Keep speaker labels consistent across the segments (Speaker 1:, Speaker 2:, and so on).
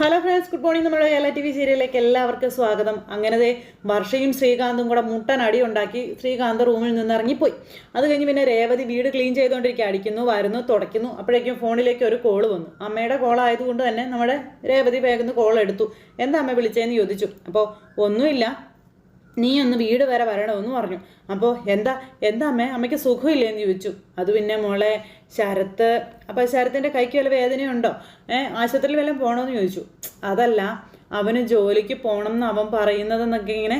Speaker 1: Hello friends good morning നമ്മുടെ എല്ലാ T V സീരിയലിലേക്ക് എല്ലാവർക്കും സ്വാഗതം. അങ്ങനെ ദേ വർഷയും ശ്രീകാന്തും കൂടെ മുട്ടൻ അടി ഉണ്ടാക്കി ശ്രീകാന്ത് റൂമിൽ നിന്ന് ഇറങ്ങിപ്പോയി. അത് കഴിഞ്ഞ് പിന്നെ രേവതി വീട് ക്ലീൻ ചെയ്തുകൊണ്ടിരിക്കുക അടിക്കുന്നു വരുന്നു തുടയ്ക്കുന്നു. അപ്പോഴേക്കും ഫോണിലേക്ക് ഒരു കോൾ വന്നു. അമ്മയുടെ കോൾ ആയതുകൊണ്ട് തന്നെ നമ്മുടെ രേവതി വേഗം കോൾ എടുത്തു. എന്താ അമ്മ വിളിച്ചതെന്ന് ചോദിച്ചു. അപ്പോൾ ഒന്നുമില്ല. നീ ഒന്ന് വീട് വരെ വരണമെന്ന് പറഞ്ഞു. അപ്പോൾ എന്താ എന്താ അമ്മേ? അമ്മയ്ക്ക് സുഖമില്ലേന്ന് ചോദിച്ചു. അത് പിന്നെ മോളെ ശരത്ത് അപ്പോൾ ശരത്തിന്റെ കൈക്ക് വല്ല വേദനയുണ്ടോ? ഏ ആശുപത്രിയിൽ വല്ലതും പോകണമെന്ന് ചോദിച്ചു. അതല്ല അവന് ജോലിക്ക് പോകണം എന്ന് അവൻ പറയുന്നതെന്നൊക്കെ ഇങ്ങനെ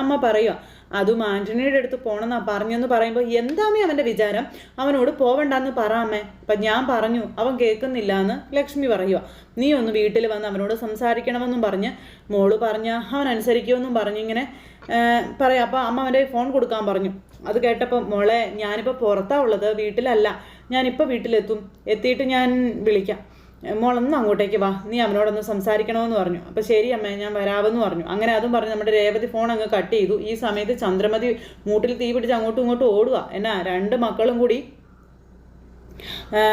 Speaker 1: അമ്മ പറയുക അതും ആന്റണിയുടെ അടുത്ത് പോകണമെന്നാ പറഞ്ഞെന്ന് പറയുമ്പോൾ എന്താമേ അവന്റെ വിചാരം? അവനോട് പോവണ്ടെന്ന് പറയാമേ അപ്പം ഞാൻ പറഞ്ഞു അവൻ കേൾക്കുന്നില്ല എന്ന് ലക്ഷ്മി പറയുക നീ ഒന്ന് വീട്ടിൽ വന്ന് അവനോട് സംസാരിക്കണമെന്നും പറഞ്ഞ് മോൾ പറഞ്ഞ അവൻ അനുസരിക്കുമെന്നും പറഞ്ഞിങ്ങനെ പറയാം. അപ്പോൾ അമ്മ അവന്റെ ഫോൺ കൊടുക്കാൻ പറഞ്ഞു. അത് കേട്ടപ്പോൾ മോളെ ഞാനിപ്പോൾ പുറത്താ ഉള്ളത് വീട്ടിലല്ല. ഞാനിപ്പോൾ വീട്ടിലെത്തും. എത്തിയിട്ട് ഞാൻ വിളിക്കാം. മോളൊന്ന് അങ്ങോട്ടേക്ക് വാ. നീ അവനോടൊന്ന് സംസാരിക്കണമെന്ന് പറഞ്ഞു. അപ്പോൾ ശരി അമ്മ ഞാൻ വരാമെന്ന് പറഞ്ഞു. അങ്ങനെ അതും പറഞ്ഞ് നമ്മുടെ രേവതി ഫോൺ അങ്ങ് കട്ട് ചെയ്തു. ഈ സമയത്ത് ചന്ദ്രമതി മൂട്ടിൽ തീ പിടിച്ച് അങ്ങോട്ടും ഇങ്ങോട്ടും ഓടുക എന്നാ രണ്ട് മക്കളും കൂടി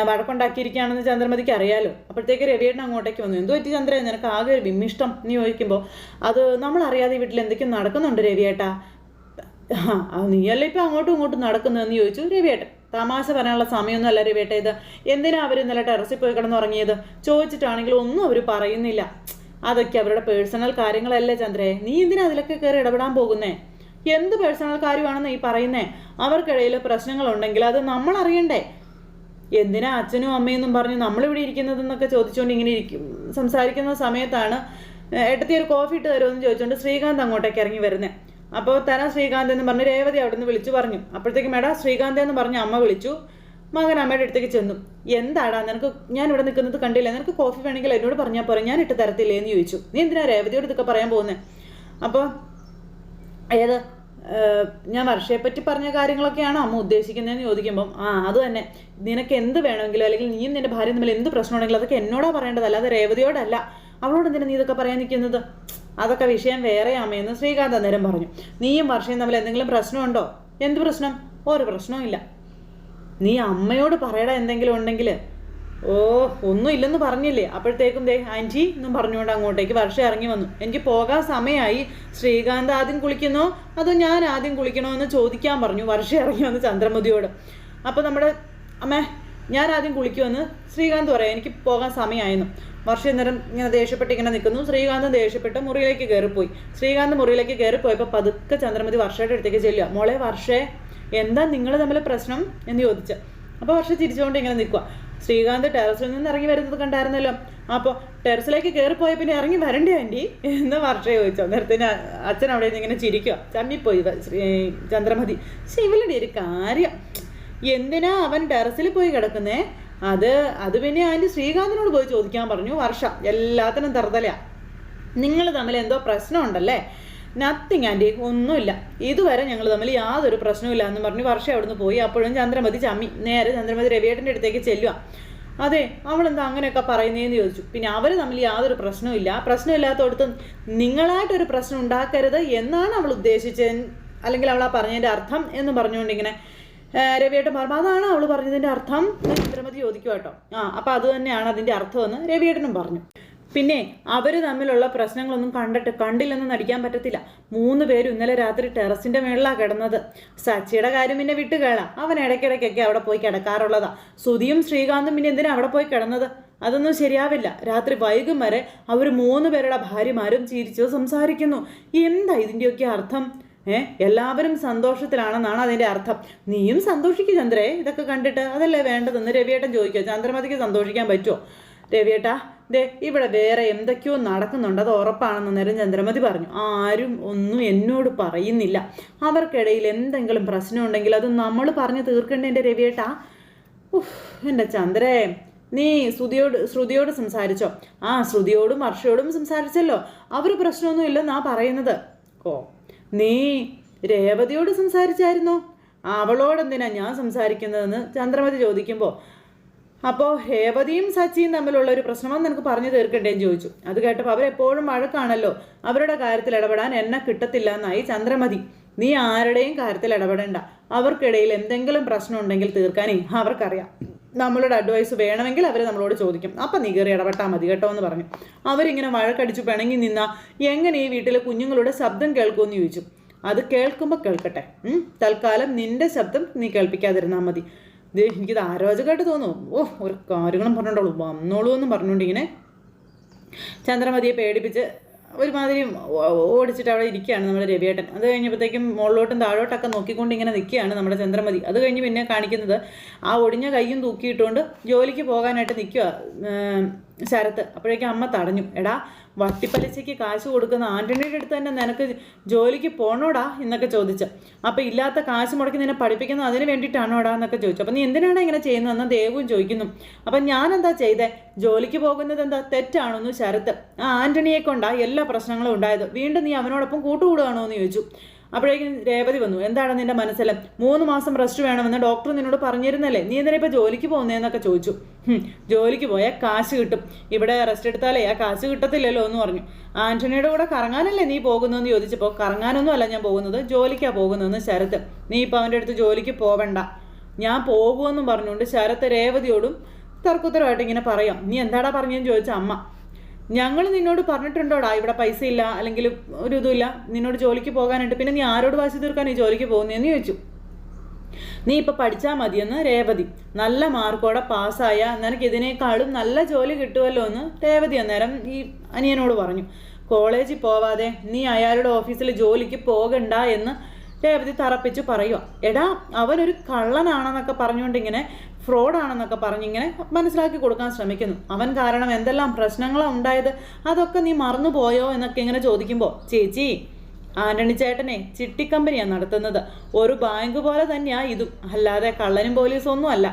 Speaker 1: വഴക്കുണ്ടാക്കിയിരിക്കുകയാണെന്ന് ചന്ദ്രമതിക്ക് അറിയാലോ. അപ്പോഴത്തേക്ക് രവിയേട്ടൻ അങ്ങോട്ടേക്ക് വന്നു. എന്തു പറ്റി ചന്ദ്ര? നിനക്ക് ആകെ ഒരു വിമ്മിഷ്ടം നീ ചോദിക്കുമ്പോൾ അത് നമ്മളറിയാതെ വീട്ടിൽ എന്തൊക്കെയും നടക്കുന്നുണ്ട് രവിയേട്ടാ. നീയല്ലേ ഇപ്പം അങ്ങോട്ടും ഇങ്ങോട്ടും നടക്കുന്നതെന്ന് ചോദിച്ചു രവിയേട്ടൻ. തമാശ പറയാനുള്ള സമയമൊന്നും അല്ല രവിയേട്ട എന്തിനാ അവർ ഇന്നലെ ടെറസിൽ പോയി കിടന്നുറങ്ങിയത്? ചോദിച്ചിട്ടാണെങ്കിലും ഒന്നും അവർ പറയുന്നില്ല. അതൊക്കെ അവരുടെ പേഴ്സണൽ കാര്യങ്ങളല്ലേ ചന്ദ്രേ. നീ എന്തിനാ അതിലൊക്കെ കയറി ഇടപെടാൻ പോകുന്നേ? എന്ത് പേഴ്സണൽ കാര്യമാണെന്ന് ഈ പറയുന്നേ? അവർക്കിടയിൽ പ്രശ്നങ്ങളുണ്ടെങ്കിൽ അത് നമ്മൾ അറിയണ്ടേ എന്തിനാ അച്ഛനും അമ്മയെന്നും പറഞ്ഞ് നമ്മളിവിടെ ഇരിക്കുന്നതെന്നൊക്കെ ചോദിച്ചുകൊണ്ട് ഇങ്ങനെ ഇരിക്കും സംസാരിക്കുന്ന സമയത്താണ് ഏട്ടത്തി ഒരു കോഫി ഇട്ട് തരുമെന്ന് ചോദിച്ചുകൊണ്ട് ശ്രീകാന്ത് അങ്ങോട്ടേക്ക് ഇറങ്ങി വരുന്നത് അപ്പോൾ തരാം ശ്രീകാന്ത് എന്ന് പറഞ്ഞ് രേവതി അവിടെ നിന്ന് വിളിച്ചു പറഞ്ഞു. അപ്പോഴത്തേക്ക് മേഡം ശ്രീകാന്ത് എന്ന് പറഞ്ഞ് അമ്മ വിളിച്ചു. മകൻ അമ്മയുടെ അടുത്തേക്ക് ചെന്നു. എന്താടാ നിനക്ക് ഞാൻ ഇവിടെ നിൽക്കുന്നത് കണ്ടില്ല? നിനക്ക് കോഫി വേണമെങ്കിൽ എന്നോട് പറഞ്ഞാൽ പോരെ? ഞാൻ ഇട്ട് തരത്തില്ലേ? എന്ന് ചോദിച്ചു. നീ എന്തിനാ രേവതിയോട് ഇതൊക്കെ പറയാൻ പോകുന്നത് അപ്പോൾ ഏത് ഞാൻ വർഷയെ പറ്റി പറഞ്ഞ കാര്യങ്ങളൊക്കെയാണ് അമ്മ ഉദ്ദേശിക്കുന്നതെന്ന് ചോദിക്കുമ്പം ആ അത് തന്നെ. നിനക്ക് എന്ത് വേണമെങ്കിലും അല്ലെങ്കിൽ നീയും നിന്റെ ഭാര്യ തമ്മിൽ എന്ത് പ്രശ്നമുണ്ടെങ്കിലും അതൊക്കെ എന്നോടാ പറയേണ്ടത് അല്ലാതെ രേവതിയോടല്ല. അവളോട് എന്തിനാ നീ ഇതൊക്കെ പറയാൻ നിൽക്കുന്നത്? അതൊക്കെ വിഷയം വേറെ അമ്മയെന്ന് ശ്രീകാന്ത് അന്നേരം പറഞ്ഞു. നീയും വർഷയും തമ്മിൽ എന്തെങ്കിലും പ്രശ്നമുണ്ടോ? എന്ത് പ്രശ്നം? ഒരു പ്രശ്നവും ഇല്ല. നീ അമ്മയോട് പറയടാ എന്തെങ്കിലും ഉണ്ടെങ്കിൽ ഓ ഒന്നും ഇല്ലെന്ന് പറഞ്ഞില്ലേ? അപ്പോഴത്തേക്കും ദേ ആന്റി എന്നും പറഞ്ഞുകൊണ്ട് അങ്ങോട്ടേക്ക് വർഷ ഇറങ്ങി വന്നു. എനിക്ക് പോകാൻ സമയമായി. ശ്രീകാന്ത് ആദ്യം കുളിക്കുന്നോ? അതോ ഞാൻ ആദ്യം കുളിക്കണോ എന്ന് ചോദിക്കാൻ പറഞ്ഞു. വർഷ ഇറങ്ങി വന്നു ചന്ദ്രമതിയോട് അപ്പോൾ നമ്മുടെ അമ്മേ ഞാൻ ആദ്യം കുളിക്കുമെന്ന് ശ്രീകാന്ത് പറയാം. എനിക്ക് പോകാൻ സമയമായിരുന്നു വർഷ നേരം ഇങ്ങനെ ദേഷ്യപ്പെട്ട് ഇങ്ങനെ നിൽക്കുന്നു. ശ്രീകാന്ത് ദേഷ്യപ്പെട്ട് മുറിയിലേക്ക് കയറിപ്പോയി. ശ്രീകാന്ത് മുറിയിലേക്ക് കയറിപ്പോയപ്പോൾ പതുക്കെ ചന്ദ്രമതി വർഷയുടെ അടുത്തേക്ക് ചെല്ലുക മോളെ വർഷേ എന്താ നിങ്ങൾ തമ്മിൽ പ്രശ്നം? എന്ന് ചോദിച്ചു. അപ്പോൾ വർഷ ചിരിച്ചുകൊണ്ട് ഇങ്ങനെ നിൽക്കുക ശ്രീകാന്ത് ടെറസിൽ നിന്ന് ഇറങ്ങി വരുന്നത് കണ്ടായിരുന്നല്ലോ. അപ്പോൾ ടെറസിലേക്ക് കയറിപ്പോയ പിന്നെ ഇറങ്ങി വരണ്ടേ ആന്റി എന്ന് വർഷ ചോദിച്ചു. നേരത്തിന് അച്ഛൻ അവിടെ നിന്ന് ഇങ്ങനെ ചിരിക്കുക ചമ്മിപ്പോയി ചന്ദ്രമതി. ശിവലിന്റെ ഒരു കാര്യം. എന്തിനാ അവൻ ടെറസിൽ പോയി കിടക്കുന്നേ? അത് അത് പിന്നെ ആന്റി ശ്രീകാന്തിനോട് പോയി ചോദിക്കാൻ പറഞ്ഞു. വർഷ എല്ലാത്തിനും തറുതലയാ. നിങ്ങൾ തമ്മിൽ എന്തോ പ്രശ്നമുണ്ടല്ലേ? Nothing aunty. ഒന്നുമില്ല. ഇതുവരെ ഞങ്ങൾ തമ്മിൽ യാതൊരു പ്രശ്നമില്ല എന്ന് പറഞ്ഞു വർഷം അവിടുന്ന് പോയി. അപ്പോഴും ചന്ദ്രമതി ചമ്മി. നേരെ ചന്ദ്രമതി രവിയേട്ടന്റെ അടുത്തേക്ക് ചെല്ലുക അതെ അവളെന്താ അങ്ങനെയൊക്കെ പറയുന്നതെന്ന് ചോദിച്ചു. പിന്നെ അവർ തമ്മിൽ യാതൊരു പ്രശ്നമില്ല പ്രശ്നമില്ലാത്തടത്തും നിങ്ങളായിട്ടൊരു പ്രശ്നം ഉണ്ടാക്കരുത് എന്നാണ് അവൾ ഉദ്ദേശിച്ചത്. അല്ലെങ്കിൽ അവൾ ആ പറഞ്ഞതിന്റെ അർത്ഥം എന്ന് പറഞ്ഞുകൊണ്ട് ഇങ്ങനെ രവിയേട്ടൻ പറഞ്ഞു അതാണ് അവൾ പറഞ്ഞതിന്റെ അർത്ഥം. ചിത്രമതി ചോദിക്കും കേട്ടോ. ആ അപ്പോൾ അത് തന്നെയാണ് അതിന്റെ അർത്ഥമെന്ന് രവിയേട്ടനും പറഞ്ഞു. പിന്നെ അവർ തമ്മിലുള്ള പ്രശ്നങ്ങളൊന്നും കണ്ടിട്ട് കണ്ടില്ലെന്ന് നടിക്കാൻ പറ്റത്തില്ല. മൂന്ന് പേര് ഇന്നലെ രാത്രി ടെറസിന്റെ മേളിലാണ് കിടന്നത്. സച്ചിയുടെ കാര്യം പിന്നെ വിട്ട് കേളാം. അവൻ ഇടയ്ക്കിടയ്ക്കൊക്കെ അവിടെ പോയി കിടക്കാറുള്ളതാ. സുധിയും ശ്രീകാന്തും പിന്നെ എന്തിനാ അവിടെ പോയി കിടന്നത്? അതൊന്നും ശരിയാവില്ല. രാത്രി വൈകും വരെ അവർ മൂന്ന് പേരുടെ ഭാര്യമാരും ചിരിച്ചോ സംസാരിക്കുന്നു. എന്താ ഇതിന്റെയൊക്കെ അർത്ഥം? ഏ? എല്ലാവരും സന്തോഷത്തിലാണെന്നാണ് അതിന്റെ അർത്ഥം. നീയും സന്തോഷിക്കും ചന്ദ്രേ ഇതൊക്കെ കണ്ടിട്ട്. അതല്ലേ വേണ്ടതെന്ന് രവിയേട്ടൻ ചോദിക്കുക. ചന്ദ്രമതിക്ക് സന്തോഷിക്കാൻ പറ്റുമോ രവിയേട്ടാ ദേ ഇവിടെ വേറെ എന്തൊക്കെയോ നടക്കുന്നുണ്ട്. അത് ഉറപ്പാണെന്ന് നേരം ചന്ദ്രമതി പറഞ്ഞു. ആരും ഒന്നും എന്നോട് പറയുന്നില്ല. അവർക്കിടയിൽ എന്തെങ്കിലും പ്രശ്നം ഉണ്ടെങ്കിൽ അത് നമ്മൾ പറഞ്ഞു തീർക്കേണ്ട എന്റെ രവിയേട്ടാ. ഉഫ് എന്റെ ചന്ദ്രേ നീ ശ്രുതിയോട് ശ്രുതിയോട് സംസാരിച്ചോ? ആ ശ്രുതിയോടും വർഷയോടും സംസാരിച്ചല്ലോ. അവർ പ്രശ്നമൊന്നും ഇല്ലെന്നാ പറയുന്നത്. ഓ നീ രേവതിയോട് സംസാരിച്ചായിരുന്നോ? അവളോടെന്തിനാ ഞാൻ സംസാരിക്കുന്നതെന്ന് ചന്ദ്രമതി ചോദിക്കുമ്പോൾ അപ്പോൾ രേവതിയും സച്ചിയും തമ്മിലുള്ള ഒരു പ്രശ്നമെന്ന് നിനക്ക് പറഞ്ഞു തീർക്കണ്ടേന്ന് ചോദിച്ചു. അത് കേട്ടപ്പോൾ അവരെപ്പോഴും വഴക്കാണല്ലോ. അവരുടെ കാര്യത്തിൽ ഇടപെടാൻ എന്നെ കിട്ടത്തില്ല എന്നായി ചന്ദ്രമതി. നീ ആരുടെയും കാര്യത്തിൽ ഇടപെടേണ്ട. അവർക്കിടയിൽ എന്തെങ്കിലും പ്രശ്നം ഉണ്ടെങ്കിൽ തീർക്കാനേ അവർക്കറിയാം. നമ്മളോട് അഡ്വൈസ് വേണമെങ്കിൽ അവർ നമ്മളോട് ചോദിക്കും. അപ്പം നീ കയറി ഇടപെട്ടാൽ മതി കേട്ടോ എന്ന് പറഞ്ഞു. അവരിങ്ങനെ വഴക്കടിച്ച് പിണങ്ങി നിന്ന എങ്ങനെ ഈ വീട്ടിലെ കുഞ്ഞുങ്ങളുടെ ശബ്ദം കേൾക്കുമെന്ന് ചോദിച്ചു. അത് കേൾക്കുമ്പോൾ കേൾക്കട്ടെ. തൽക്കാലം നിന്റെ ശബ്ദം നീ കേൾപ്പിക്കാതിരുന്നാൽ മതി. എനിക്കിത് ആരോചകമായിട്ട് തോന്നുന്നു. ഓ ഒരു കാര്യങ്ങളും പറഞ്ഞോളൂ വന്നോളൂ എന്ന് പറഞ്ഞുകൊണ്ട് ഇങ്ങനെ ചന്ദ്രമതിയെ പേടിപ്പിച്ച് ഒരുമാതിരി ഓടിച്ചിട്ട് അവിടെ ഇരിക്കുകയാണ് നമ്മുടെ രവിയേട്ടൻ. അത് കഴിഞ്ഞപ്പോഴത്തേക്കും മുകളിലോട്ടും താഴോട്ടൊക്കെ നോക്കിക്കൊണ്ട് ഇങ്ങനെ നിൽക്കുകയാണ് നമ്മുടെ ചന്ദ്രമതി. അത് കഴിഞ്ഞ് പിന്നെ കാണിക്കുന്നത് ആ ഒടിഞ്ഞ കൈയും തൂക്കിയിട്ടുകൊണ്ട് ജോലിക്ക് പോകാനായിട്ട് നിൽക്കുക ശരത്ത്. അപ്പോഴേക്കും അമ്മ തടഞ്ഞു. എടാ വട്ടിപ്പലിശയ്ക്ക് കാശ് കൊടുക്കുന്ന ആന്റണിയുടെ അടുത്ത് തന്നെ നിനക്ക് ജോലിക്ക് പോണോടാ? എന്നൊക്കെ ചോദിച്ചു. അപ്പോൾ ഇല്ലാത്ത കാശ് മുടക്കി നിന്നെ പഠിപ്പിക്കുന്നത് അതിന് വേണ്ടിയിട്ടാണോടാ എന്നൊക്കെ ചോദിച്ചു. അപ്പോൾ നീ എന്തിനാണ് ഇങ്ങനെ ചെയ്യുന്നതെന്ന് ദേവും ചോദിക്കുന്നു. അപ്പം ഞാൻ എന്താ ചെയ്തേ? ജോലിക്ക് പോകുന്നത് എന്താ തെറ്റാണോന്ന് ശരത്ത്. ആ ആന്റണിയെ കൊണ്ടാ എല്ലാ പ്രശ്നങ്ങളും ഉണ്ടായത്. വീണ്ടും നീ അവനോടൊപ്പം കൂട്ടുകൂടുകയാണോ? എന്ന് ചോദിച്ചു. അപ്പോഴേക്കും രേവതി വന്നു. എന്താണ് നിന്റെ മനസ്സിൽ മൂന്ന് മാസം റെസ്റ്റ് വേണമെന്ന് ഡോക്ടർ നിന്നോട് പറഞ്ഞിരുന്നല്ലേ? നീ എന്തിനാ ഇപ്പൊ ജോലിക്ക് പോകുന്നതെന്നൊക്കെ ചോദിച്ചു. "ഹും, ജോലിക്ക് പോയാൽ കാശ് കിട്ടും. ഇവിടെ റെസ്റ്റ് എടുത്താലേ ആ കാശ് കിട്ടത്തില്ലല്ലോ എന്ന് പറഞ്ഞു. ആന്റണിയുടെ കൂടെ കറങ്ങാനല്ലേ നീ പോകുന്നു എന്ന് ചോദിച്ചപ്പോൾ കറങ്ങാനൊന്നും അല്ല ഞാൻ പോകുന്നത്. ജോലിക്കാണ് പോകുന്നതെന്ന് ശരത്ത്. നീ ഇപ്പോൾ അവന്റെ അടുത്ത് ജോലിക്ക് പോവണ്ട. ഞാൻ പോകുമെന്നും പറഞ്ഞുകൊണ്ട് ശരത്ത് രേവതിയോടും തർക്കുത്തരമായിട്ട് ഇങ്ങനെ പറയാം. നീ എന്താടാ പറഞ്ഞെന്ന് ചോദിച്ച അമ്മ. ഞങ്ങൾ നിന്നോട് പറഞ്ഞിട്ടുണ്ടോടാ ഇവിടെ പൈസ ഇല്ല അല്ലെങ്കിൽ ഒരു ഇതുമില്ല നിന്നോട് ജോലിക്ക് പോകാനുണ്ട് പിന്നെ നീ ആരോട് വാശി തീർക്കാൻ ഈ ജോലിക്ക് പോകുന്നതെന്ന് ചോദിച്ചു. നീ ഇപ്പം പഠിച്ചാൽ മതിയെന്ന് രേവതി. നല്ല മാർക്കോടെ പാസ്സായ നിനക്ക് ഇതിനേക്കാളും നല്ല ജോലി കിട്ടുമല്ലോ എന്ന് രേവതി അന്നേരം ഈ അനിയനോട് പറഞ്ഞു. കോളേജിൽ പോവാതെ നീ അയാളുടെ ഓഫീസിൽ ജോലിക്ക് പോകണ്ട എന്ന് രേവതി തറപ്പിച്ച് പറയുക എടാ അവനൊരു കള്ളനാണെന്നൊക്കെ പറഞ്ഞുകൊണ്ട് ഇങ്ങനെ ഫ്രോഡാണെന്നൊക്കെ പറഞ്ഞ് ഇങ്ങനെ മനസ്സിലാക്കി കൊടുക്കാൻ ശ്രമിക്കുന്നു. അവൻ കാരണം എന്തെല്ലാം പ്രശ്നങ്ങളാണ് ഉണ്ടായത്? അതൊക്കെ നീ മറന്നുപോയോ എന്നൊക്കെ ഇങ്ങനെ ചോദിക്കുമ്പോൾ ചേച്ചി ആന്റണി ചേട്ടനെ ചിട്ടിക്കമ്പനിയാണ് നടത്തുന്നത്. ഒരു ബാങ്ക് പോലെ തന്നെയാ ഇതും. അല്ലാതെ കള്ളനും പോലീസും ഒന്നും അല്ല.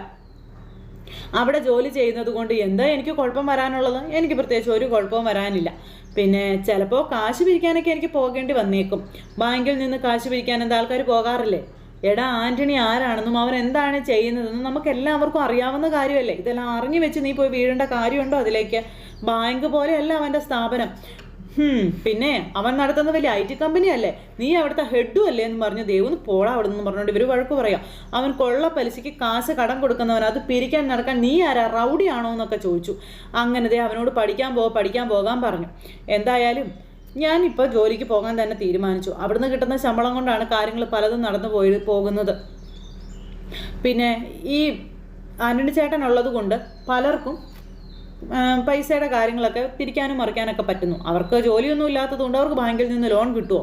Speaker 1: അവിടെ ജോലി ചെയ്യുന്നത് കൊണ്ട് എന്താ എനിക്ക് കുഴപ്പം വരാനുള്ളത്? എനിക്ക് പ്രത്യേകിച്ച് ഒരു കുഴപ്പവും വരാനില്ല. പിന്നെ ചിലപ്പോൾ കാശ് പിരിക്കാനൊക്കെ എനിക്ക് പോകേണ്ടി വന്നേക്കും. ബാങ്കിൽ നിന്ന് കാശ് പിരിക്കാൻ എന്താ ആൾക്കാർ പോകാറില്ലേ? എടാ ആന്റണി ആരാണെന്നും അവൻ എന്താണ് ചെയ്യുന്നതെന്നും നമുക്ക് എല്ലാവർക്കും അറിയാവുന്ന കാര്യമല്ലേ? ഇതെല്ലാം അറിഞ്ഞു വെച്ച് നീ പോയി വീഴേണ്ട കാര്യമുണ്ടോ അതിലേക്ക്? ബാങ്ക് പോലെയല്ല അവന്റെ സ്ഥാപനം. പിന്നെ അവൻ നടത്തുന്ന വലിയ ഐ ടി കമ്പനി അല്ലേ നീ അവിടുത്തെ ഹെഡും അല്ലേ എന്ന് പറഞ്ഞു ദേവന്ന് പോടാ അവിടെ നിന്ന് പറഞ്ഞുകൊണ്ട് ഇവർ വഴക്ക് പറയാം. അവൻ കൊള്ള പലിശയ്ക്ക് കാശ് കടം കൊടുക്കുന്നവൻ അത് പിരിക്കാൻ നടക്കാൻ നീ ആരാ റൗഡിയാണോ എന്നൊക്കെ ചോദിച്ചു. അങ്ങനെ ദേ അവനോട് പഠിക്കാൻ പോ പഠിക്കാൻ പോകാൻ പറഞ്ഞു. എന്തായാലും ഞാനിപ്പോൾ ജോലിക്ക് പോകാൻ തന്നെ തീരുമാനിച്ചു. അവിടുന്ന് കിട്ടുന്ന ശമ്പളം കൊണ്ടാണ് കാര്യങ്ങൾ പലതും നടന്നു പോയി പോകുന്നത്. പിന്നെ ഈ ആന്റണി ചേട്ടൻ ഉള്ളത് കൊണ്ട് പലർക്കും പൈസയുടെ കാര്യങ്ങളൊക്കെ പിരിക്കാനും മറിക്കാനൊക്കെ പറ്റുന്നു. അവർക്ക് ജോലിയൊന്നും ഇല്ലാത്തത് കൊണ്ട് അവർക്ക് ബാങ്കിൽ നിന്ന് ലോൺ കിട്ടുമോ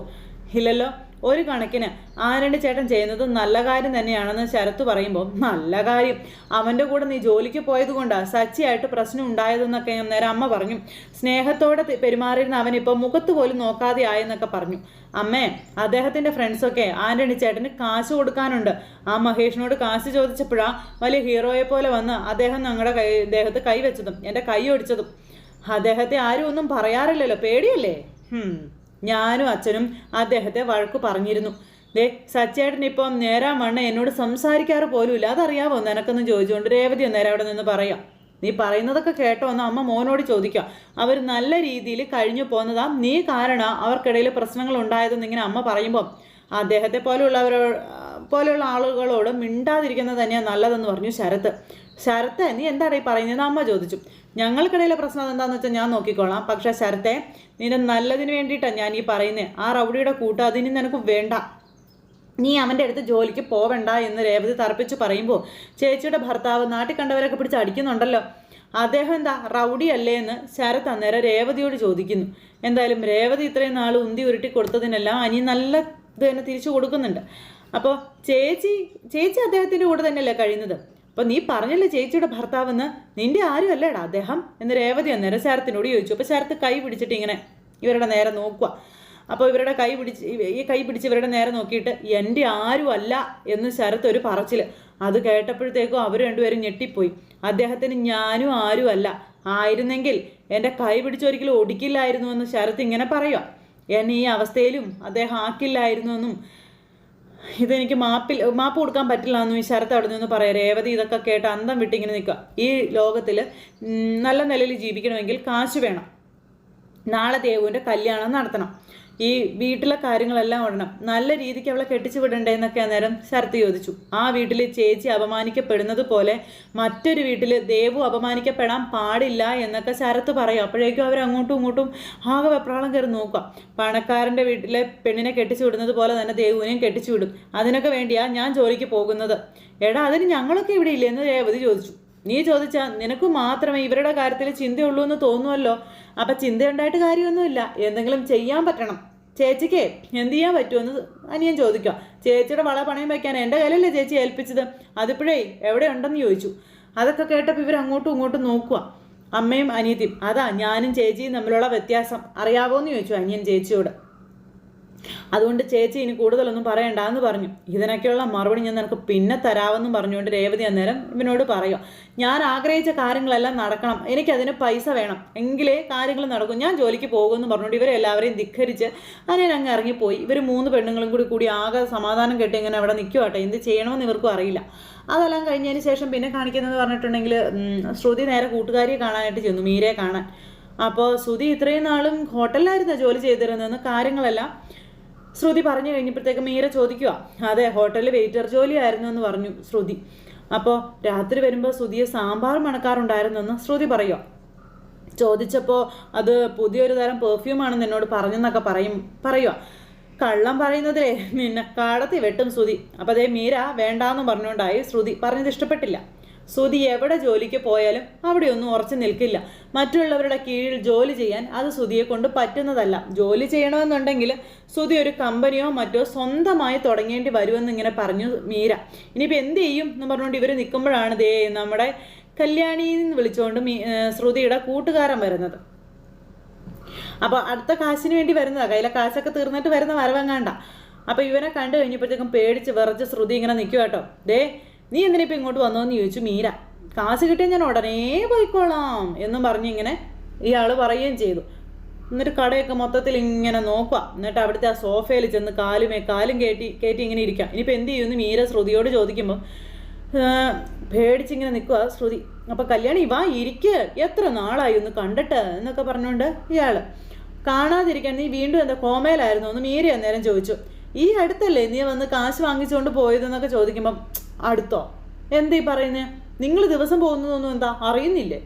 Speaker 1: ഇല്ലല്ലോ. ഒരു കണക്കിന് ആരണ്ട് ചേട്ടൻ ചെയ്യുന്നത് നല്ല കാര്യം തന്നെയാണെന്ന് ശരത്ത് പറയുമ്പോൾ നല്ല കാര്യം. അവന്റെ കൂടെ നീ ജോലിക്ക് പോയത് കൊണ്ടാണ് സച്ചിയായിട്ട് പ്രശ്നം ഉണ്ടായതെന്നൊക്കെ നേരെ അമ്മ പറഞ്ഞു. സ്നേഹത്തോടെ പെരുമാറിയിരുന്ന അവൻ ഇപ്പോൾ മുഖത്ത് പോലും നോക്കാതെ ആയെന്നൊക്കെ പറഞ്ഞു. അമ്മേ അദ്ദേഹത്തിന്റെ ഫ്രണ്ട്സൊക്കെ ആന്റണി ചേട്ടന് കാശ് കൊടുക്കാനുണ്ട്. ആ മഹേഷിനോട് കാശ് ചോദിച്ചപ്പോഴാ വലിയ ഹീറോയെ പോലെ വന്ന് അദ്ദേഹം ഞങ്ങളുടെ കൈ ദേഹത്ത് കൈവച്ചതും എന്റെ കൈ ഒടിച്ചതും. അദ്ദേഹത്തെ ആരും ഒന്നും പറയാറില്ലല്ലോ പേടിയല്ലേ. ഞാനും അച്ഛനും അദ്ദേഹത്തെ വഴക്കു പറഞ്ഞിരുന്നു. ദേ സച്ചേട്ടൻ ഇപ്പം നേരാ മണ്ണ എന്നോട് സംസാരിക്കാറ് പോലുമില്ല. അതറിയാവോ നിനക്കെന്ന് ചോദിച്ചുകൊണ്ട് രേവതി നേരെ അവിടെ നിന്ന് പറയാം. നീ പറയുന്നതൊക്കെ കേട്ടോ എന്ന് അമ്മ മോനോട് ചോദിക്കാം. അവർ നല്ല രീതിയിൽ കഴിഞ്ഞു പോകുന്നതാ നീ കാരണം അവർക്കിടയിൽ പ്രശ്നങ്ങൾ ഉണ്ടായതെന്ന് ഇങ്ങനെ അമ്മ പറയുമ്പോൾ അദ്ദേഹത്തെ പോലെയുള്ളവരോ പോലെയുള്ള ആളുകളോട് മിണ്ടാതിരിക്കുന്നത് തന്നെയാണ് നല്ലതെന്ന് പറഞ്ഞു ശരത്ത്. ശരത്ത് നീ എന്താടേ പറയുന്നത് അമ്മ ചോദിച്ചു. ഞങ്ങൾക്കിടയിലെ പ്രശ്നം എന്താണെന്ന് വെച്ചാൽ ഞാൻ നോക്കിക്കോളാം. പക്ഷേ ശരത്തെ നിന്റെ നല്ലതിന് വേണ്ടിയിട്ടാണ് ഞാൻ ഈ പറയുന്നത് ആ റൗഡിയുടെ കൂട്ട് അതിന് നിനക്ക് വേണ്ട. നീ അവന്റെ അടുത്ത് ജോലിക്ക് പോവണ്ട എന്ന് രേവതി തറപ്പിച്ച് പറയുമ്പോൾ ചേച്ചിയുടെ ഭർത്താവ് നാട്ടിൽ കണ്ടവരൊക്കെ പിടിച്ച് അടിക്കുന്നുണ്ടല്ലോ. അദ്ദേഹം എന്താ റൗഡി അല്ലേ എന്ന് ശരത് അന്നേരം രേവതിയോട് ചോദിക്കുന്നു. എന്തായാലും രേവതി ഇത്രയും നാൾ ഉന്തി ഉരുട്ടി കൊടുത്തതിനെല്ലാം അനി നല്ല ഇത് തന്നെ തിരിച്ചു കൊടുക്കുന്നുണ്ട്. അപ്പോൾ ചേച്ചി ചേച്ചി അദ്ദേഹത്തിന്റെ കൂടെ തന്നെയല്ലേ കഴിയുന്നത്? അപ്പോൾ നീ പറഞ്ഞല്ലേ ചേച്ചിയുടെ ഭർത്താവെന്ന്? നിന്റെ ആരും അല്ലേടാ അദ്ദേഹം? എന്ന് രേവതി അന്നേരം ശരത്തിനോട് ചോദിച്ചു. അപ്പോൾ ശരത്ത് കൈ പിടിച്ചിട്ട് ഇങ്ങനെ ഇവരുടെ നേരെ നോക്കുക അപ്പോൾ ഇവരുടെ കൈ പിടിച്ച് ഈ കൈ പിടിച്ച് ഇവരുടെ നേരെ നോക്കിയിട്ട് എന്റെ ആരും അല്ല എന്ന് ശരത്ത് ഒരു പറച്ചിൽ അത് കേട്ടപ്പോഴത്തേക്കും അവർ രണ്ടുപേരും ഞെട്ടിപ്പോയി. അദ്ദേഹത്തിന് ഞാനും ആരും അല്ല ആയിരുന്നെങ്കിൽ എന്റെ കൈ പിടിച്ചൊരിക്കലും ഒടിക്കില്ലായിരുന്നു എന്ന് ശരത്ത് ഇങ്ങനെ പറയുക എന്നെ ഈ അവസ്ഥയിലും അദ്ദേഹം ആക്കില്ലായിരുന്നു എന്നും ഇതെനിക്ക് മാപ്പിൽ മാപ്പ് കൊടുക്കാൻ പറ്റില്ല എന്ന് ശരത്ത് അവിടെ നിന്ന് പറയാം. രേവതി ഇതൊക്കെ കേട്ട് അന്തം വിട്ടിങ്ങനെ നിൽക്കുക. ഈ ലോകത്തിൽ നല്ല നിലയിൽ ജീവിക്കണമെങ്കിൽ കാശ് വേണം. നാളെ ദേവുവിന്റെ കല്യാണം നടത്തണം. ഈ വീട്ടിലെ കാര്യങ്ങളെല്ലാം ഓടണം നല്ല രീതിക്ക് അവളെ കെട്ടിച്ചു വിടണ്ടേ എന്നൊക്കെ അന്നേരം ശരത്ത് ചോദിച്ചു. ആ വീട്ടിൽ ചേച്ചി അപമാനിക്കപ്പെടുന്നത് പോലെ മറ്റൊരു വീട്ടിൽ ദേവു അപമാനിക്കപ്പെടാൻ പാടില്ല എന്നൊക്കെ ശരത്ത് പറയും. അപ്പോഴേക്കും അവർ അങ്ങോട്ടും ഇങ്ങോട്ടും ആകെ വെപ്രാളം കയറി നോക്കുക. പണക്കാരന്റെ വീട്ടിലെ പെണ്ണിനെ കെട്ടിച്ചു വിടുന്നത് പോലെ തന്നെ ദേവുവിനെയും കെട്ടിച്ചു വിടും. അതിനൊക്കെ വേണ്ടിയാ ഞാൻ ജോലിക്ക് പോകുന്നത്. എടാ അതിന് ഞങ്ങളൊക്കെ ഇവിടെ ഇല്ലേ എന്ന് രേവതി ചോദിച്ചു. നീ ചോദിച്ചാൽ നിനക്ക് മാത്രമേ ഇവരുടെ കാര്യത്തിൽ ചിന്തയുള്ളൂ എന്ന് തോന്നുമല്ലോ അപ്പം ചിന്തയുണ്ടായിട്ട് കാര്യമൊന്നുമില്ല. എന്തെങ്കിലും ചെയ്യാൻ പറ്റണം. ചേച്ചിക്ക് എന്ത് ചെയ്യാൻ പറ്റുമെന്ന് അനിയൻ ചോദിക്കുക ചേച്ചിയുടെ വള പണയം വയ്ക്കാൻ എന്റെ കയ്യിലല്ലേ ചേച്ചി ഏൽപ്പിച്ചത്? അതിപ്പോഴേ എവിടെ ഉണ്ടെന്ന് ചോദിച്ചു. അതൊക്കെ കേട്ടപ്പോൾ ഇവർ അങ്ങോട്ടും ഇങ്ങോട്ടും നോക്കുക അമ്മയും അനിയത്തിയും. അതാ ഞാനും ചേച്ചിയും തമ്മിലുള്ള വ്യത്യാസം. അറിയാവോ എന്ന് ചോദിച്ചു അനിയൻ ചേച്ചിയോട്. അതുകൊണ്ട് ചേച്ചി ഇനി കൂടുതലൊന്നും പറയണ്ട എന്ന് പറഞ്ഞു. ഇതിനൊക്കെയുള്ള മറുപടി ഞാൻ നിനക്ക് പിന്നെ തരാമെന്നും പറഞ്ഞുകൊണ്ട് രേവതി അന്നേരം ഇവനോട് പറയുക ഞാൻ ആഗ്രഹിച്ച കാര്യങ്ങളെല്ലാം നടക്കണം. എനിക്കതിന് പൈസ വേണം. എങ്കിലേ കാര്യങ്ങൾ നടക്കും. ഞാൻ ജോലിക്ക് പോകുമെന്ന് പറഞ്ഞുകൊണ്ട് ഇവരെല്ലാവരെയും ധിഖരിച്ച് അങ്ങനെ അങ്ങ് ഇറങ്ങിപ്പോയി. ഇവർ മൂന്ന് പെണ്ണുങ്ങളും കൂടി കൂടി ആകെ സമാധാനം കെട്ടി ഇങ്ങനെ അവിടെ നിൽക്കുവാട്ടെ എന്ത് ചെയ്യണമെന്ന് ഇവർക്കും അറിയില്ല. അതെല്ലാം കഴിഞ്ഞതിന് ശേഷം പിന്നെ കാണിക്കുന്നത് പറഞ്ഞിട്ടുണ്ടെങ്കിൽ ശ്രുതി നേരെ കൂട്ടുകാരിയെ കാണാനായിട്ട് ചെന്നു മീരയെ കാണാൻ. അപ്പോൾ ശ്രുതി ഇത്രയും നാളും ഹോട്ടലിലായിരുന്നു ജോലി ചെയ്തിരുന്നതെന്ന് കാര്യങ്ങളെല്ലാം ശ്രുതി പറഞ്ഞു കഴിഞ്ഞപ്പോഴത്തേക്ക് മീര ചോദിക്കുക അതെ ഹോട്ടലിൽ വെയിറ്റർ ജോലിയായിരുന്നു എന്ന് പറഞ്ഞു ശ്രുതി. അപ്പോൾ രാത്രി വരുമ്പോൾ ശ്രുതിയെ സാമ്പാർ മണക്കാറുണ്ടായിരുന്നു എന്ന് ശ്രുതി പറയുക ചോദിച്ചപ്പോൾ അത് പുതിയൊരു തരം പെർഫ്യൂം ആണെന്ന് എന്നോട് പറഞ്ഞെന്നൊക്കെ പറയും പറയുക കള്ളം പറയുന്നതിലേ നിന്നെ കാടത്തി വെട്ടും ശ്രുതി. അപ്പോൾ അതേ മീര വേണ്ടാന്ന് പറഞ്ഞുകൊണ്ടായി ശ്രുതി പറഞ്ഞത് ഇഷ്ടപ്പെട്ടില്ല. ശ്രുതി എവിടെ ജോലിക്ക് പോയാലും അവിടെയൊന്നും ഉറച്ചു നിൽക്കില്ല. മറ്റുള്ളവരുടെ കീഴിൽ ജോലി ചെയ്യാൻ അത് ശ്രുതിയെ കൊണ്ട് പറ്റുന്നതല്ല. ജോലി ചെയ്യണമെന്നുണ്ടെങ്കിൽ ശ്രുതി ഒരു കമ്പനിയോ മറ്റോ സ്വന്തമായി തുടങ്ങേണ്ടി വരുമെന്ന് ഇങ്ങനെ പറഞ്ഞു മീര. ഇനിയിപ്പോൾ എന്ത് ചെയ്യും എന്ന് പറഞ്ഞുകൊണ്ട് ഇവർ നിൽക്കുമ്പോഴാണ് ദേ നമ്മുടെ കല്യാണി എന്ന് വിളിച്ചുകൊണ്ട് മീ ശ്രുതിയുടെ കൂട്ടുകാരൻ വരുന്നത്. അപ്പോൾ അടുത്ത കാശിന് വേണ്ടി വരുന്നതാണ് കയ്യിലെ കാശൊക്കെ തീർന്നിട്ട് വരുന്ന വരവെങ്ങാണ്ട. അപ്പോൾ ഇവനെ കണ്ടു കഴിഞ്ഞപ്പോഴത്തേക്കും പേടിച്ച് വിറച്ച് ശ്രുതി ഇങ്ങനെ നിൽക്കുക കേട്ടോ ദേ നീ എന്തിനിപ്പോൾ ഇങ്ങോട്ട് വന്നോന്ന് ചോദിച്ചു മീര. കാശ് കിട്ടിയാൽ ഞാൻ ഉടനെ പോയിക്കോളാം എന്നും പറഞ്ഞ് ഇങ്ങനെ ഇയാൾ പറയുകയും ചെയ്തു. എന്നിട്ട് കടയൊക്കെ മൊത്തത്തിൽ ഇങ്ങനെ നോക്കുക എന്നിട്ട് അവിടുത്തെ ആ സോഫയിൽ ചെന്ന് കാലുമേ കാലും കയറ്റി കയറ്റി ഇങ്ങനെ ഇരിക്കാം. ഇനിയിപ്പോൾ എന്ത് ചെയ്യുമെന്ന് മീര ശ്രുതിയോട് ചോദിക്കുമ്പോൾ പേടിച്ചിങ്ങനെ നിൽക്കുക ശ്രുതി. അപ്പോൾ കല്യാണി വാ ഇരിക്ക്. എത്ര നാളായി ഒന്ന് കണ്ടിട്ട്? എന്നൊക്കെ പറഞ്ഞുകൊണ്ട് ഇയാൾ കാണാതിരിക്കാൻ നീ വീണ്ടും എന്താ കോമയിലായിരുന്നു ഒന്ന് മീര അന്നേരം ചോദിച്ചു. ഈ അടുത്തല്ലേ നീ വന്ന് കാശ് വാങ്ങിച്ചുകൊണ്ട് പോയതെന്നൊക്കെ ചോദിക്കുമ്പം അടുത്തോ? എന്തീ പറയുന്നേ? നിങ്ങൾ ദിവസം പോകുന്നതൊന്നും എന്താ? അറിയുന്നില്ലേ?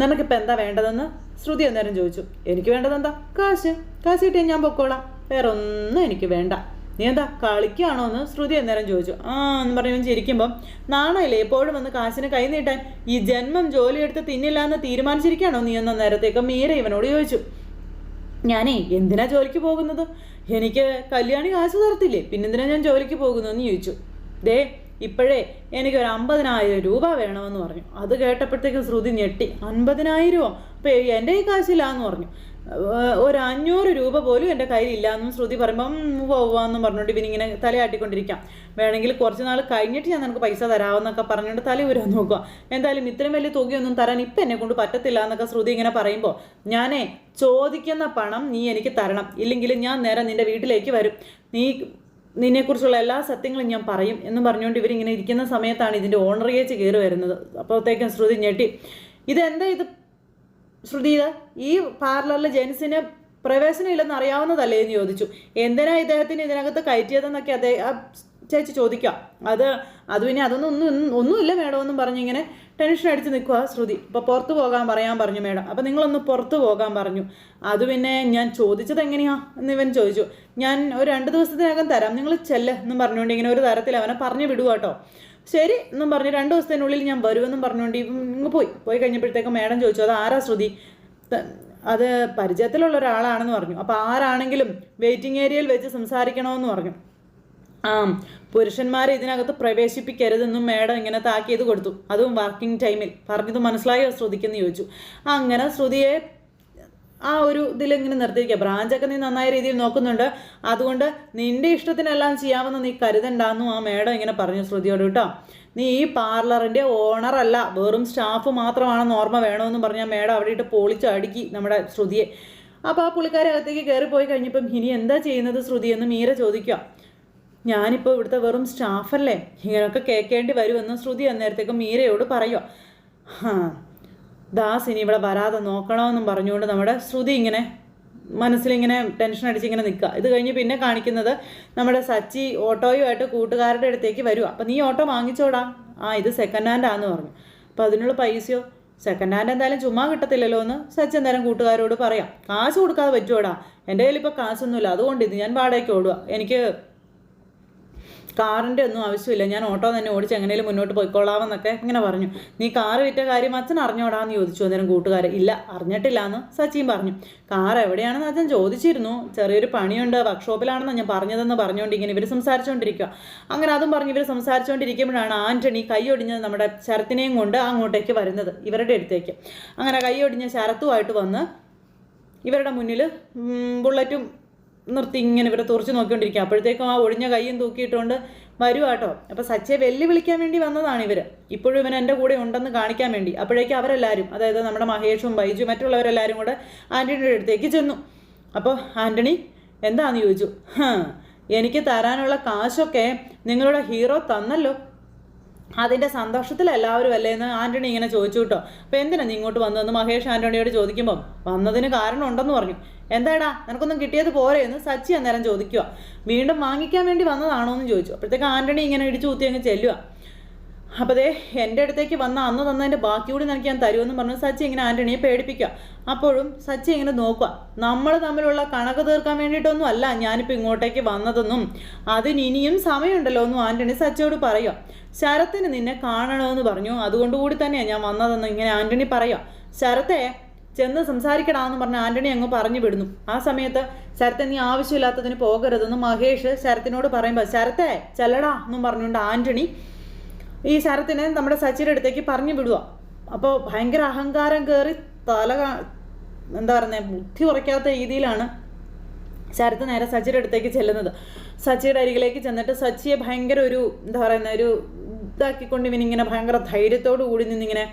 Speaker 1: നിനക്കിപ്പോൾ എന്താ വേണ്ടതെന്ന്? ശ്രുതി അന്നേരം ചോദിച്ചു. എനിക്ക് വേണ്ടത് എന്താ കാശ്. കാശ് കിട്ടിയാൽ ഞാൻ പൊക്കോളാം. വേറെ ഒന്നും എനിക്ക് വേണ്ട. നീ എന്താ കളിക്കുകയാണോ എന്ന് ശ്രുതി അന്നേരം ചോദിച്ചു. ആ എന്ന് പറഞ്ഞു ചിരിക്കുമ്പം നാണയല്ലേ എപ്പോഴും വന്ന് കാശിന് കൈ നീട്ടാൻ? ഈ ജന്മം ജോലിയെടുത്ത് തിന്നില്ല എന്ന് തീരുമാനിച്ചിരിക്കുകയാണോ നീ എന്ന നേരത്തേക്ക് മീര ഇവനോട് ചോദിച്ചു. ഞാനേ എന്തിനാ ജോലിക്ക് പോകുന്നത്? എനിക്ക് കല്യാണി കാശ് തരത്തില്ലേ? പിന്നെന്തിനാ ഞാൻ ജോലിക്ക് പോകുന്നതെന്ന് ചോദിച്ചു. ദേ ഇപ്പോഴേ എനിക്ക് ഒരു അമ്പതിനായിരം രൂപ വേണമെന്ന് പറഞ്ഞു. അത് കേട്ടപ്പോഴത്തേക്കും ശ്രുതി ഞെട്ടി. അൻപതിനായിരമോ അപ്പോൾ എന്റെ ഈ കാശില്ലാന്ന് പറഞ്ഞു. ഒരു അഞ്ഞൂറ് രൂപ പോലും എന്റെ കയ്യിലില്ല എന്നും ശ്രുതി പറയുമ്പം പോവാന്നും പറഞ്ഞുകൊണ്ട് ഇവനിങ്ങനെ തലയാട്ടിക്കൊണ്ടിരിക്കാം. വേണമെങ്കിൽ കുറച്ച് നാൾ കഴിഞ്ഞിട്ട് ഞാൻ നിനക്ക് പൈസ തരാമെന്നൊക്കെ പറഞ്ഞുകൊണ്ട് തല ഉരാൻ നോക്കുക എന്തായാലും ഇത്രയും വലിയ തുകയൊന്നും തരാൻ ഇപ്പം എന്നെ കൊണ്ട് പറ്റത്തില്ല എന്നൊക്കെ ശ്രുതി ഇങ്ങനെ പറയുമ്പോൾ ഞാനേ ചോദിക്കുന്ന പണം നീ എനിക്ക് തരണം. ഇല്ലെങ്കിൽ ഞാൻ നേരെ നിന്റെ വീട്ടിലേക്ക് വരും. നീ നിന്നെക്കുറിച്ചുള്ള എല്ലാ സത്യങ്ങളും ഞാൻ പറയും എന്ന് പറഞ്ഞുകൊണ്ട് ഇവരിങ്ങനെ ഇരിക്കുന്ന സമയത്താണ് ഇതിന്റെ ഓണറിയേച്ച് കയറി വരുന്നത്. അപ്പോഴത്തേക്കും ശ്രുതി ഞെട്ടി ഇതെന്താ ഇത് ശ്രുതി ഇത് ഈ പാർലറിൽ ജെൻസിന് പ്രവേശനം ഇല്ലെന്ന് അറിയാവുന്നതല്ലേ എന്ന് ചോദിച്ചു. എന്തിനാ ഇദ്ദേഹത്തിന് ഇതിനകത്ത് കയറ്റിയതെന്നൊക്കെ അദ്ദേഹം ചേച്ചി ചോദിക്കാം അത് അത് പിന്നെ അതൊന്നും ഒന്നും ഒന്നുമില്ല മേഡം എന്നും പറഞ്ഞിങ്ങനെ ടെൻഷൻ അടിച്ച് നിൽക്കുക ശ്രുതി. അപ്പോൾ പുറത്ത് പോകാൻ പറയാൻ പറഞ്ഞു മേഡം. അപ്പോൾ നിങ്ങളൊന്ന് പുറത്ത് പോകാൻ പറഞ്ഞു. അത് പിന്നെ ഞാൻ ചോദിച്ചത് എങ്ങനെയാ എന്ന് ഇവൻ ചോദിച്ചു. ഞാൻ ഒരു രണ്ട് ദിവസത്തിനകം തരാം. നിങ്ങൾ ചെല്ല് എന്നും പറഞ്ഞുകൊണ്ട് ഇങ്ങനെ ഒരു തരത്തിൽ അവനെ പറഞ്ഞു വിടുക കേട്ടോ ശരി എന്നും പറഞ്ഞ് രണ്ട് ദിവസത്തിനുള്ളിൽ ഞാൻ വരുമെന്നും പറഞ്ഞുകൊണ്ട് ഇങ്ങ് പോയി. പോയി കഴിഞ്ഞപ്പോഴത്തേക്കും മേഡം ചോദിച്ചു അത് ആരാ ശ്രുതി അത് പരിചയത്തിലുള്ള ഒരാളാണെന്ന് പറഞ്ഞു. അപ്പോൾ ആരാണെങ്കിലും വെയിറ്റിംഗ് ഏരിയയിൽ വെച്ച് സംസാരിക്കണമെന്ന് പറഞ്ഞു. ആ പുരുഷന്മാരെ ഇതിനകത്ത് പ്രവേശിപ്പിക്കരുതെന്നും മേഡം ഇങ്ങനെ താക്കിയത് കൊടുത്തു. അതും വർക്കിംഗ് ടൈമിൽ പറഞ്ഞത് മനസ്സിലായോ ശ്രുതിക്കെന്ന് ചോദിച്ചു. അങ്ങനെ ശ്രുതിയെ ആ ഒരു ഇതിൽ ഇങ്ങനെ നിർത്തിയിരിക്കുക. ബ്രാഞ്ചൊക്കെ നീ നന്നായ രീതിയിൽ നോക്കുന്നുണ്ട്. അതുകൊണ്ട് നിന്റെ ഇഷ്ടത്തിനെല്ലാം ചെയ്യാമെന്ന് നീ കരുതണ്ടെന്നും ആ മേഡം ഇങ്ങനെ പറഞ്ഞു ശ്രുതിയോട് കേട്ടോ. നീ ഈ പാർലറിന്റെ ഓണറല്ല വെറും സ്റ്റാഫ് മാത്രമാണെന്ന് ഓർമ്മ വേണമെന്നും പറഞ്ഞാൽ മേഡം അവിടെ ഇട്ട് പൊളിച്ചു അടുക്കി നമ്മുടെ ശ്രുതിയെ. അപ്പോൾ ആ പുള്ളിക്കാരെ അകത്തേക്ക് കയറി പോയി കഴിഞ്ഞപ്പം ഇനി എന്താ ചെയ്യുന്നത് ശ്രുതി എന്ന് മീര ചോദിക്കുക. ഞാനിപ്പോൾ ഇവിടുത്തെ വെറും സ്റ്റാഫല്ലേ ഇങ്ങനെയൊക്കെ കേൾക്കേണ്ടി വരുമെന്ന് ശ്രുതി അന്നേരത്തേക്ക് മീരയോട് പറയുക. ദാസ് ഇനി ഇവിടെ വരാതെ നോക്കണമെന്നും പറഞ്ഞുകൊണ്ട് നമ്മുടെ ശ്രുതി ഇങ്ങനെ മനസ്സിലിങ്ങനെ ടെൻഷൻ അടിച്ച് ഇങ്ങനെ നിൽക്കുക. ഇത് കഴിഞ്ഞ് പിന്നെ കാണിക്കുന്നത് നമ്മുടെ സച്ചി ഓട്ടോയുമായിട്ട് കൂട്ടുകാരുടെ അടുത്തേക്ക് വരുക അപ്പം നീ ഓട്ടോ വാങ്ങിച്ചോടാ. ആ ഇത് സെക്കൻഡ് ഹാൻഡ് ആന്ന് പറഞ്ഞു. അപ്പോൾ അതിനുള്ള പൈസയോ? സെക്കൻഡ് ഹാൻഡ് എന്തായാലും ചുമ്മാ കിട്ടത്തില്ലല്ലോ എന്ന് സച്ചി എന്തായാലും കൂട്ടുകാരോട് പറയാം. കാശ് കൊടുക്കാതെ പറ്റുമോടാ എന്റെ കയ്യിൽ ഇപ്പോൾ കാശൊന്നുമില്ല. അതുകൊണ്ട് ഇത് ഞാൻ വാടകയ്ക്ക് ഓടുക എനിക്ക് കാറിന്റെ ഒന്നും ആവശ്യമില്ല. ഞാൻ ഓട്ടോ തന്നെ ഓടിച്ച് എങ്ങനെയും മുന്നോട്ട് പോയിക്കൊള്ളാമെന്നൊക്കെ ഇങ്ങനെ പറഞ്ഞു. നീ കാറ് വിറ്റ കാര്യം അച്ഛൻ അറിഞ്ഞോടാന്ന് ചോദിച്ചു അന്നേരം കൂട്ടുകാരെ ഇല്ല അറിഞ്ഞിട്ടില്ല എന്ന് സച്ചിൻ പറഞ്ഞു. കാർ എവിടെയാണെന്ന് അച്ഛൻ ചോദിച്ചിരുന്നു. ചെറിയൊരു പണിയുണ്ട് വർക്ക്ഷോപ്പിലാണെന്ന് ഞാൻ പറഞ്ഞതെന്ന് പറഞ്ഞുകൊണ്ട് ഇങ്ങനെ ഇവർ സംസാരിച്ചുകൊണ്ടിരിക്കുക അങ്ങനെ അതും പറഞ്ഞ് ഇവർ സംസാരിച്ചുകൊണ്ടിരിക്കുമ്പോഴാണ് ആന്റണി കൈയൊടിഞ്ഞ് നമ്മുടെ ശരത്തിനെയും കൊണ്ട് അങ്ങോട്ടേക്ക് വരുന്നത് ഇവരുടെ അടുത്തേക്ക്. അങ്ങനെ കൈയൊടിഞ്ഞ ശരത്തുമായിട്ട് വന്ന് ഇവരുടെ മുന്നിൽ ബുള്ളറ്റും നിർത്തി ഇങ്ങനെ ഇവരെ തുറച്ച് നോക്കിക്കൊണ്ടിരിക്കുക. അപ്പോഴത്തേക്കും ആ ഒഴിഞ്ഞ കൈയും തൂക്കിയിട്ടുകൊണ്ട് വരുവാട്ടോ അപ്പോൾ സച്ചയെ വെല്ലുവിളിക്കാൻ വേണ്ടി വന്നതാണ് ഇവർ ഇപ്പോഴും ഇവൻ എന്റെ കൂടെ ഉണ്ടെന്ന് കാണിക്കാൻ വേണ്ടി. അപ്പോഴേക്കും അവരെല്ലാവരും അതായത് നമ്മുടെ മഹേഷും ബൈജു മറ്റുള്ളവരെല്ലാവരും കൂടെ ആന്റണിയുടെ അടുത്തേക്ക് ചെന്നു. അപ്പോൾ ആന്റണി എന്താണെന്ന് ചോദിച്ചു? "ഹാ, എനിക്ക് തരാനുള്ള കാശൊക്കെ നിങ്ങളുടെ ഹീറോ തന്നല്ലോ. അതിന്റെ സന്തോഷത്തിൽ എല്ലാവരും അല്ലേ എന്ന് ആന്റണി ഇങ്ങനെ ചോദിച്ചു കേട്ടോ. അപ്പോൾ എന്തിനാ നീ ഇങ്ങോട്ട് വന്നതെന്ന് മഹേഷ് ആന്റണിയോട് ചോദിക്കുമ്പം വന്നതിന് കാരണം ഉണ്ടെന്ന് പറഞ്ഞു. എന്താടാ നിനക്കൊന്നും കിട്ടിയത് പോരെ എന്ന് സച്ചി അന്നേരം ചോദിക്കുക വീണ്ടും വാങ്ങിക്കാൻ വേണ്ടി വന്നതാണോ എന്ന് ചോദിച്ചു. അപ്പോഴത്തേക്ക് ആന്റണി ഇങ്ങനെ ഇടിച്ചു കുത്തി അങ്ങ് ചെല്ലുക അപ്പോൾ ദേ എന്റെ അടുത്തേക്ക് വന്ന അന്ന് തന്നതിന്റെ ബാക്കി കൂടി നിനക്ക് ഞാൻ തരുമെന്ന് പറഞ്ഞു സച്ചി ഇങ്ങനെ ആന്റണിയെ പേടിപ്പിക്കുക. അപ്പോഴും സച്ചി ഇങ്ങനെ നോക്കുക. നമ്മൾ തമ്മിലുള്ള കണക്ക് തീർക്കാൻ വേണ്ടിയിട്ടൊന്നും അല്ല ഞാനിപ്പോൾ ഇങ്ങോട്ടേക്ക് വന്നതെന്നും അതിനിനിയും സമയമുണ്ടല്ലോ എന്നും ആന്റണി സച്ചിയോട് പറയുക. ശരത്തിന് നിന്നെ കാണണമെന്ന് പറഞ്ഞു. അതുകൊണ്ടുകൂടി തന്നെയാണ് ഞാൻ വന്നതെന്ന് ഇങ്ങനെ ആന്റണി പറയുക. ശരത്തെ ചെന്ന് സംസാരിക്കണമെന്ന് പറഞ്ഞ് ആന്റണി അങ്ങ് പറഞ്ഞു വിടുന്നു. ആ സമയത്ത് ശരത്തെ നീ ആവശ്യമില്ലാത്തതിന് പോകരുതെന്ന് മഹേഷ് ശരത്തിനോട് പറയുമ്പോൾ ശരത്തെ ചെല്ലടാ എന്നും പറഞ്ഞുകൊണ്ട് ആന്റണി ഈ ശരത്തിനെ നമ്മുടെ സച്ചിയുടെ അടുത്തേക്ക് പറഞ്ഞു വിടുക അപ്പോൾ ഭയങ്കര അഹങ്കാരം കയറി തല എന്താ പറയുന്നത് ബുദ്ധി ഉറയ്ക്കാത്ത രീതിയിലാണ് ശരത്ത് നേരെ സച്ചിയുടെ അടുത്തേക്ക് ചെല്ലുന്നത്. സച്ചിയുടെ അരികിലേക്ക് ചെന്നിട്ട് സച്ചിയെ ഭയങ്കര ഒരു എന്താ പറയുന്ന ഒരു ഇതാക്കിക്കൊണ്ട് ഇവനിങ്ങനെ ഭയങ്കര ധൈര്യത്തോടു കൂടി നിന്നിങ്ങനെ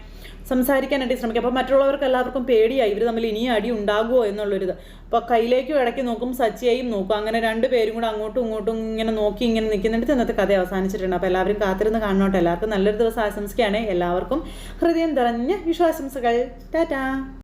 Speaker 1: സംസാരിക്കാനായിട്ട് ശ്രമിക്കുക അപ്പോൾ മറ്റുള്ളവർക്ക് എല്ലാവർക്കും പേടിയായി ഇവർ തമ്മിൽ ഇനിയും അടി ഉണ്ടാകുമോ എന്നുള്ളൊരിത്. അപ്പോൾ കയ്യിലേക്കും ഇടയ്ക്ക് നോക്കും സച്ചിയായും നോക്കും. അങ്ങനെ രണ്ട് പേരും കൂടെ അങ്ങോട്ടും ഇങ്ങോട്ടും ഇങ്ങനെ നോക്കി ഇങ്ങനെ നിൽക്കുന്നിടത്ത് ഇന്നത്തെ കഥ അവസാനിച്ചിട്ടുണ്ട്. അപ്പോൾ എല്ലാവരും കാത്തിരുന്ന് കാണണോട്ടെ. എല്ലാവർക്കും നല്ലൊരു ദിവസം ആശംസിക്കുകയാണ്. എല്ലാവർക്കും ഹൃദയം നിറഞ്ഞ വിശ്വാസംസകൾ ടാറ്റാ.